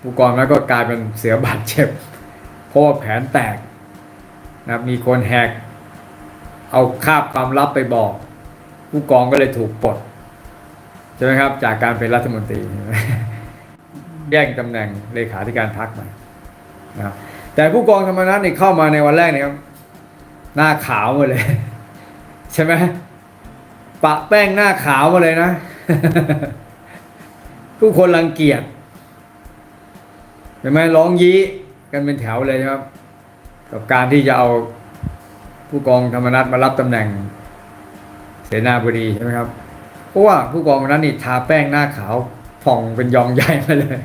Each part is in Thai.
ผู้กองแล้วก็กลายเป็นเสือบาดเจ็บเพราะว่าแผนแตกนะมีคนแหก เอาคาบความลับไปบอก ผู้กองก็เลยถูกปลดใช่ไหมครับ จากการเป็นรัฐมนตรีแย่งตำแหน่งเลขาธิการพรรคมานะแต่ผู้กองธรรมนัฐนี่เข้ามาในวันแรกเนี่ยหน้าขาวหมาเลย ใช่ไหมปะแป้งหน้าขาวมาเลยนะทุกคนรังเกียจ เห็นไหมร้องยี้กันเป็นแถวเลยครับ กับการที่จะเอาผู้กองธรรมนัฐมารับตำแหน่ง เสนาบดีใช่ไหมครับ เพราะว่าผู้กองนั้นนี่ทาแป้งหน้าขาวผ่องเป็นยองใหญ่มาเลย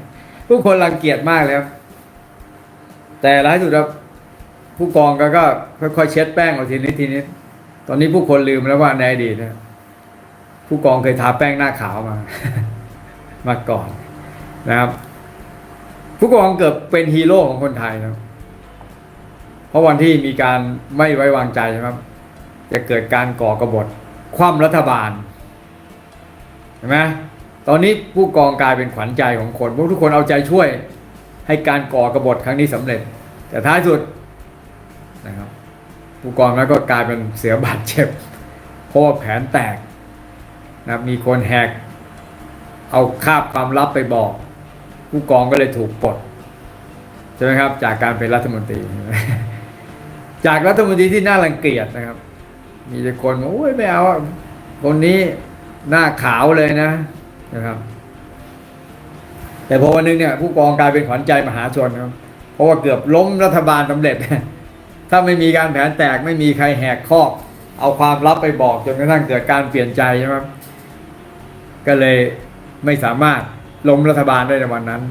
ผู้คนรังเกียจมากเลยครับ แต่ร้ายสุดครับผู้กองก็ก็ค่อยๆเช็ดแป้งเอาทีนิดทีนิดตอนนี้ผู้คนลืมแล้วว่าในอดีตนะผู้กองเคยทาแป้งหน้าขาวมา มาก่อนนะครับ ผู้กองเกือบเป็นฮีโร่ของคนไทยนะเพราะวันที่มีการไม่ไว้วางใจนะครับ จะเกิดการก่อกบฏคว่ำรัฐบาลเห็นไหมตอนนี้ผู้กองกลายเป็นขวัญใจของคนพวกทุกคนเอาใจช่วยให้การก่อกบฏครั้งนี้สำเร็จ แต่ท้ายสุดนะครับ ผู้กองแล้วก็กลายเป็นเสือบาดเจ็บเพราะแผนแตกนะมีคนแหกเอาคาบความลับไปบอก ผู้กองก็เลยถูกปลดใช่ไหมครับ จากการเป็นรัฐมนตรี จากรัฐมนตรีที่น่ารังเกียจนะครับ มีแต่คนโอ้ยไม่เอาคนนี้หน้าขาวเลยนะนะครับ แต่พอวันหนึงเนี่ย ผู้กองกลายเป็นขวัญใจมหาชนครับ เพราะว่าเกือบล้มรัฐบาลสำเร็จ ถ้าไม่มีการแผนแตกไม่มีใครแหกคอกเอาความลับไปบอกจนกระทั่งเกิดการเปลี่ยนใจใช่ไหมก็เลยไม่สามารถ ล้มรัฐบาลได้ในวันนั้น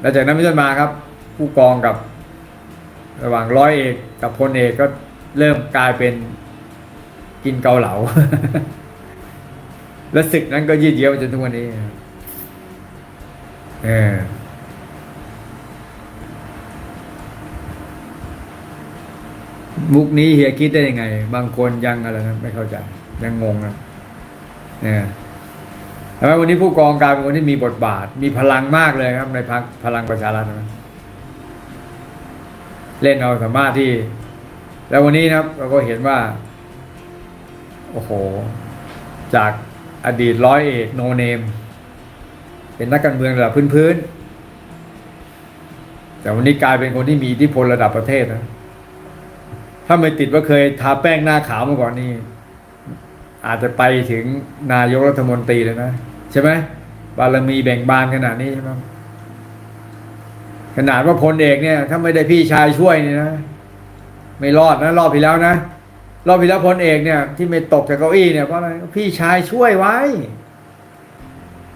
แล้วจากนั้นไม่ต้นมาครับ ผู้กองกับระหว่างร้อยเอกกับพลเอกก็เริ่มกลายเป็นกินเกาเหลา และศึกนั้นก็ยืดเยื้อมาจนทุกวันนี้เออมุกนี้เฮียคิดได้ยังไง บางคนยังอะไรนะไม่เข้าใจ ยังงงนะเนี่ย ทำไมวันนี้ผู้กองกลายเป็นคนที่มีบทบาท มีพลังมากเลยครับในพักพลังประชารัฐนะเล่นเอาสามารถที่ แล้ววันนี้นะครับ เราก็เห็นว่า โอ้โห จากอดีตร้อยเอกโนเนม เป็นนักการเมืองระดับพื้นๆแต่วันนี้กลายเป็นคนที่มีอิทธิพลระดับประเทศนะถ้าไม่ติดว่าเคยทาแป้งหน้าขาวมาก่อนนี่ อาจจะไปถึงนายกรัฐมนตรีเลยนะ ใช่ไหมบารมีแบ่งบานขนาดนี้ใช่ไหมขนาดว่าพลเอกเนี่ย ถ้าไม่ได้พี่ชายช่วยนี่นะ ไม่รอดนะ รอบที่แล้วนะรอบที่แล้วพลเอกเนี่ย ที่ไม่ตกจากเก้าอี้เนี่ยเพราะอะไรพี่ชายช่วยไว้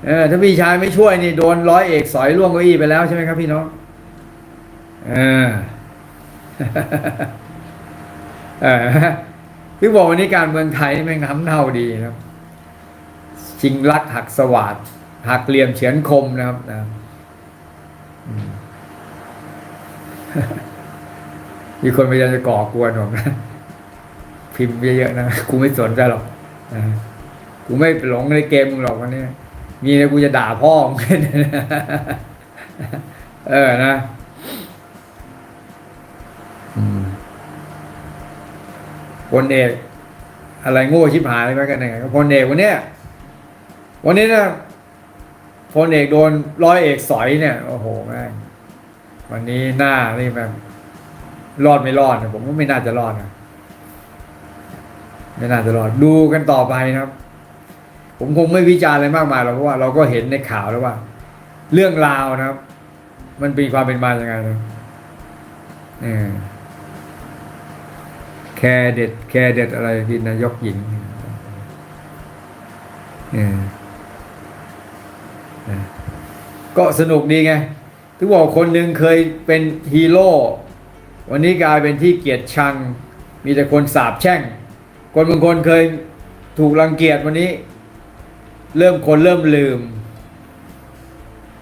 เออถ้าพี่ชายไม่ช่วยนี่โดนร้อยเอกสอยล่วงเก้าอี้ไปแล้วใช่ไหมครับพี่น้องเออเออ พี่บอกวันนี้การเมืองไทยแม่งน้ำเน่าดีนะครับ ชิงลักหักสวัสดหักเหลี่ยมเฉือนคมนะครับนะมีคนพยายามจะก่อกวนผมนะพิมพ์เยอะๆนะกูไม่สนใจหรอกนะกูไม่หลงในเกมมึงหรอกวันนี้มีนะกูจะด่าพ่อมึงเออนะ อืม พลเอกอะไรโง่ชิบหายไปกันไงก็พลเอกวันเนี้ยวันนี้นะพลเอกโดนร้อยเอกสอยเนี่ยโอ้โหแม่งวันนี้หน้านี่แบบรอดไม่รอดนะผมว่าไม่น่าจะรอดนะไม่น่าจะรอดดูกันต่อไปนะครับ ผมคงไม่วิจารณ์อะไรมากมายหรอกเพราะว่าเราก็เห็นในข่าวแล้วว่า เรื่องราวนะครับ มันเป็นความเป็นมาอย่างไงนะเออ แคร์เด็ด แคร์เด็ดอะไรที่นายกหญิงเออเออก็สนุกดีไงถึงบอกคนหนึ่งเคยเป็นฮีโร่ วันนี้กลายเป็นที่เกลียดชัง มีแต่คนสาบแช่ง คนบางคนเคยถูกรังเกียจวันนี้ เริ่มคนเริ่มลืม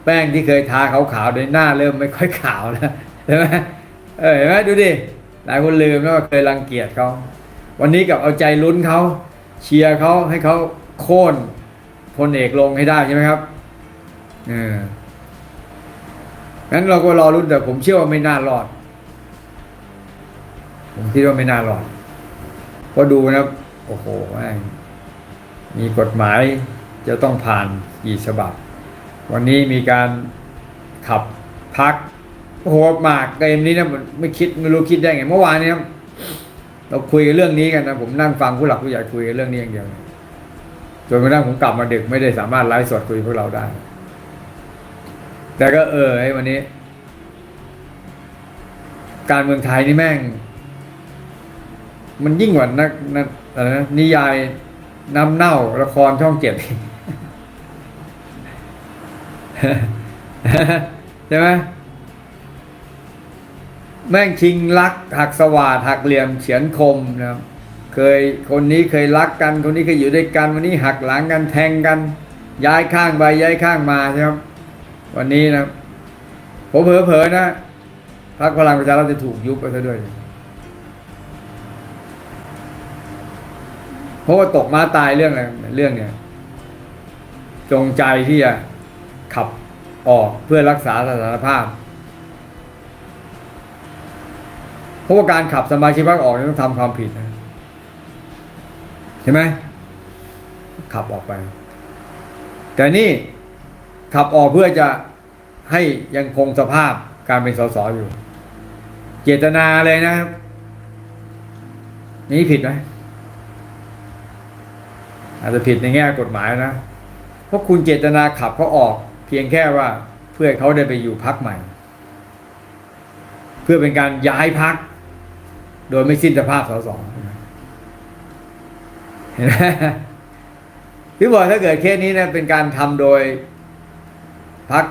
แป้งที่เคยทาขาวๆในหน้าเริ่มไม่ค่อยขาวแล้วใช่ไหมเออเห็นไหมดูดิ หลายคนลืมแล้วเคยรังเกียจเขา วันนี้กับเอาใจลุ้นเขาเชียร์เขาให้เขาโค่นพลเอกลงให้ได้ใช่ไหมครับเอองั้นเราก็รอรุ้นแต่ผมเชื่อว่าไม่น่ารอด ผมคิดว่าไม่น่ารอดเพราะดูนะโอ้โหแม่งมีกฎหมายจะต้องผ่านกี่ฉบับ วันนี้มีการขับพัก โอ้โหหมากเกมนี้นะมันไม่คิดไม่รู้คิดได้ไง เมื่อวานเนี้ยเราคุยเรื่องนี้กันนะผมนั่งฟังผู้หลักผู้ใหญ่คุยเรื่องนี้อย่างเดียวจนกระทั่งผมกลับมาดึกไม่ได้สามารถไลฟ์สดคุยพวกเราได้ แต่ก็เออไอ้วันนี้ การเมืองไทยนี่แม่ง มันยิ่งกว่านักนักอะไรนะนิยายน้ำเน่าละครช่องเจ็ดใช่ไหม แม่งชิงลักหักสวาดหักเหลี่ยมเฉียนคมนะครับ เคยคนนี้เคยรักกัน คนนี้เคยอยู่ด้วยกันวันนี้หักหลังกันแทงกัน ย้ายข้างไปย้ายข้างมาใช่ไหมครับวันนี้นะผมเผลอๆนะพรรคพลังประชารัฐจะถูกยุบไปซะด้วยเพราะว่าตกมาตายเรื่องอะไรเรื่องเนี่ย จงใจที่จะขับออกเพื่อรักษาสถานภาพ เพราะว่าการขับสมาชิกพรรคออกเนี่ยต้องทำความผิดนะใช่ไหมขับออกไป แต่นี่ขับออกเพื่อจะให้ยังคงสภาพการเป็นสสอยู่ เจตนาเลยนะครับนี่ผิดไหมอาจจะผิดในแง่กฎหมายนะ เพราะคุณเจตนาขับเขาออก เพียงแค่ว่าเพื่อเขาได้ไปอยู่พักใหม่ เพื่อเป็นการย้ายพัก โดยไม่สิ้นสภาพสสเห็นไหมพี่บอกถ้าเกิดเคสนี้นะเป็นการทำโดยพัก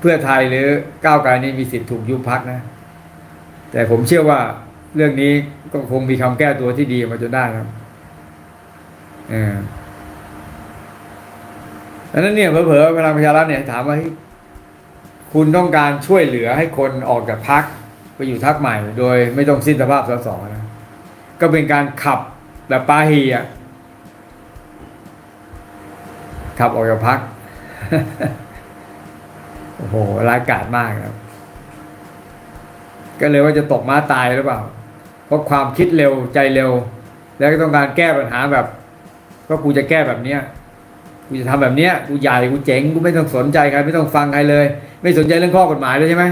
เพื่อไทยหรือก้าวไกลนี่มีสิทธิ์ถูกยุบพักนะ แต่ผมเชื่อว่าเรื่องนี้ก็คงมีคำแก้ตัวที่ดีมาจนได้ครับออดังนั้นเนี่ยเผลอๆพลังประชารัฐเนี่ยถามว่าคุณต้องการช่วยเหลือให้คนออกจากพัก ไปอยู่ทักใหม่ โดยไม่ต้องสิ้นสภาพสสนะก็เป็นการขับแบบปาฮีอะขับออกจากพักโอ้โหร้ายกาจมากครับ ก็เลยว่าจะตกม้าตายหรือเปล่า เพราะความคิดเร็วใจเร็ว แล้วก็ต้องการแก้ปัญหาแบบก็กูจะแก้แบบเนี้ยกูจะทำแบบเนี้ยกูใหญ่กูเจ๋งกูไม่ต้องสนใจใครไม่ต้องฟังใครเลย ไม่สนใจเรื่องข้อกฎหมายเลยใช่ไหม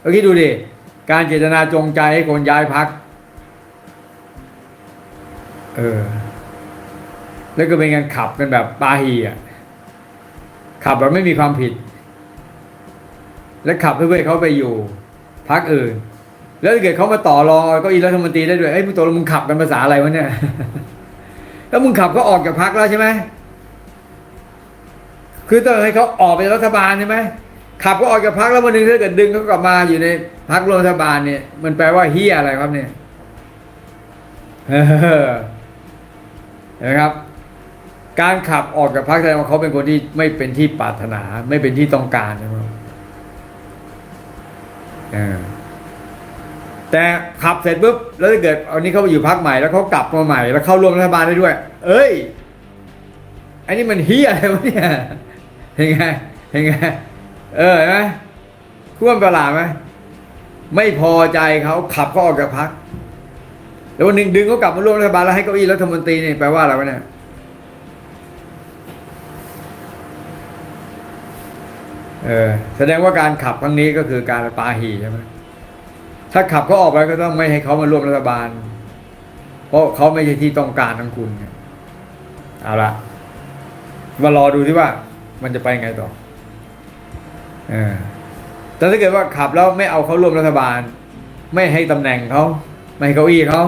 เมื่อกี้ดูดิ การเจตนาจงใจให้คนย้ายพัก เออ แล้วก็เป็นการขับกันแบบปาฮีอะ ขับแบบไม่มีความผิด และขับเพื่อให้เขาไปอยู่พักอื่น แล้วถ้าเกิดเขามาต่อรองเอาเก็อีรัฐมนตรีได้ด้วย เอ้ยมึงตกลงมึงขับกันภาษาอะไรวะเนี่ย แล้วมึงขับเขาออกจากพักแล้วใช่ไหมคือต้องให้เขาออกไปจากรัฐบาลใช่ไหมขับก็ออกจากพักแล้ววันหนึ่งถ้าเกิดดึงเขากลับมาอยู่ใน พักรัฐบาลเนี่ย มันแปลว่าเฮียอะไรครับเนี่ยเออเห็นะครับ การขับออกจากพักแสดงว่าเขาเป็นคนที่ไม่เป็นที่ปรารถนา ไม่เป็นที่ต้องการนะครับแต่ขับเสร็จปุ๊บแล้วถ้าเกิดอานี้เขาไปอยู่พักใหม่แล้วเขากลับมาใหม่ แล้วเข้าร่วมรัฐบาลได้ด้วย เอ้ยอันนี้มันเฮียอะไรวะเนี่ยเห็นไงเห็นไงเออเห็นไหมท่วประหลาดไหม ไม่พอใจเขาขับเขาออกจากพักแล้ววันหนึ่งดึงเขากลับมาร่วมรัฐบาลแล้วให้เก้าอี้รัฐมนตรีนี่แปลว่าอะไรวะเนี่ยเออแสดงว่าการขับครั้งนี้ก็คือการปาหีใช่ไหมถ้าขับเขาออกไปก็ต้องไม่ให้เขามาร่วมรัฐบาล เพราะเขาไม่ใช่ที่ต้องการของคุณเอาละมารอดูที่ว่า มันจะไปไงต่อ เออ แต่ถ้าเกิดว่าขับแล้วไม่เอาเขาร่วมรัฐบาล ไม่ให้ตำแหน่งเขาไม่ให้เก้าอี้เขา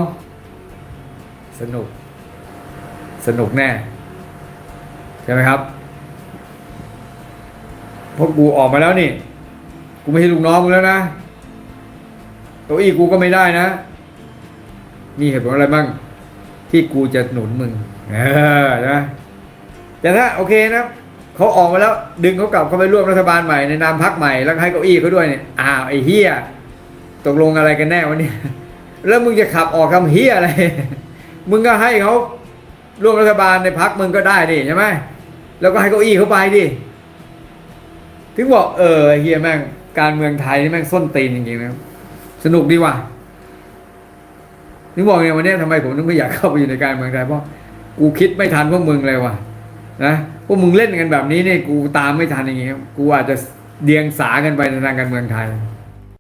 สนุก สนุกแน่ ใช่ไหมครับเพราะกูออกมาแล้วนี่ กูไม่ใช่ลูกน้องมึงแล้วนะเก้าอี้กูก็ไม่ได้นะ มีเหตุผลอะไรบ้าง ที่กูจะหนุนมึง เออใช่ไหมแต่ถ้าโอเคนะ เขาออกมาแล้วดึงเขากลับเข้าไปร่วมรัฐบาลใหม่ในนามพักใหม่แล้วให้เก้าอี้เขาด้วยเนี่ยอ้าวไอ้เฮียตกลงอะไรกันแน่วะเนี่ยแล้วมึงจะขับออกคำเฮียอะไร มึงก็ให้เขาร่วมรัฐบาลในพักมึงก็ได้ดิใช่ไหมแล้วก็ให้เก้าอี้เขาไปดิถึงบอกเออเฮียแม่งการเมืองไทยนี่แม่งส้นตีนจริงๆนะสนุกดีว่ะนึกบอกไงวันนี้ทำไมผมถึงไม่อยากเข้าไปอยู่ในการเมืองไทยเพราะกูคิดไม่ทันพวกมึงเลยว่ะ นะ วกมึงเล่นกันแบบนี้เนี่ยกูตามไม่ทันอย่างงี้ครับกูอาจจะเดียงสากันไปในทางการเมืองไทย